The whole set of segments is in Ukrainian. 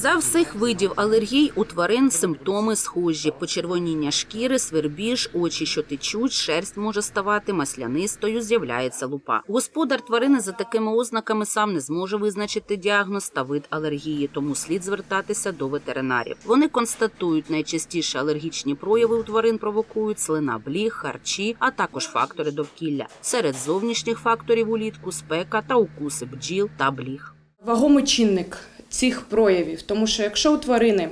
За всіх видів алергій у тварин симптоми схожі: почервоніння шкіри, свербіж, очі, що течуть, шерсть може ставати маслянистою, з'являється лупа. Господар тварини за такими ознаками сам не зможе визначити діагноз та вид алергії, тому слід звертатися до ветеринарів. Вони констатують найчастіше алергічні прояви у тварин провокують слина, бліг, харчі, а також фактори довкілля. Серед зовнішніх факторів улітку спека та укуси бджіл та бліг. Вагомий чинник цих проявів, тому що якщо у тварини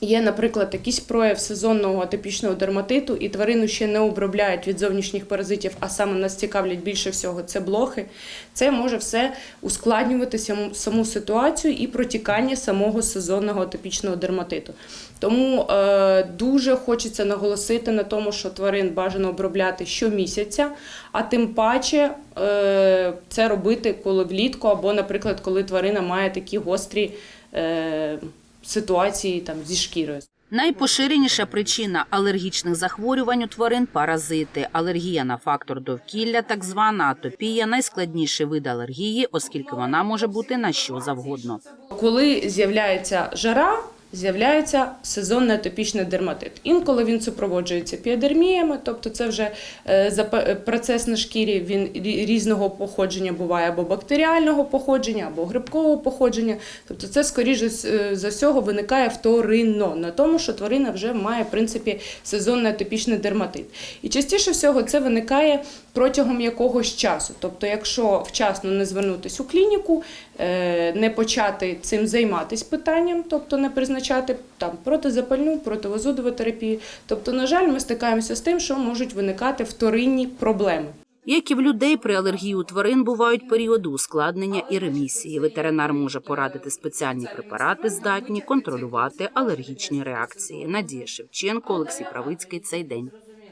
є, наприклад, якийсь прояв сезонного атипічного дерматиту, і тварину ще не обробляють від зовнішніх паразитів, а саме нас цікавлять більше всього це блохи, це може все ускладнювати саму, ситуацію і протікання самого сезонного атипічного дерматиту. Тому е, дуже хочеться наголосити на тому, що тварин бажано обробляти щомісяця, а тим паче е, це робити коли влітку, або, наприклад, коли тварина має такі гострі е, ситуації там, зі шкірою. Найпоширеніша причина алергічних захворювань у тварин паразити. Алергія на фактор довкілля, так звана атопія, найскладніший вид алергії, оскільки вона може бути на що завгодно. Коли з'являється жара, з'являється сезонний атопічний дерматит. Інколи він супроводжується піодерміями, тобто це вже е, процес на шкірі, він різного походження буває або бактеріального походження, або грибкового походження. Тобто це, скоріш за- е, всього, виникає вторинно на тому, що тварина вже має в принципі сезонний атопічний дерматит. І частіше всього це виникає протягом якогось часу. Тобто, якщо вчасно не звернутися у клініку, е, не почати цим займатися питанням, тобто не призначати там протизапальну, противозудову терапію. Тобто, на жаль, ми стикаємося з тим, що можуть виникати вторинні проблеми. Як і в людей, при алергії у тварин бувають періоди ускладнення і ремісії. Ветеринар може порадити спеціальні препарати, здатні контролювати алергічні реакції. Надія Шевченко, Олексій Правицький. Цей день.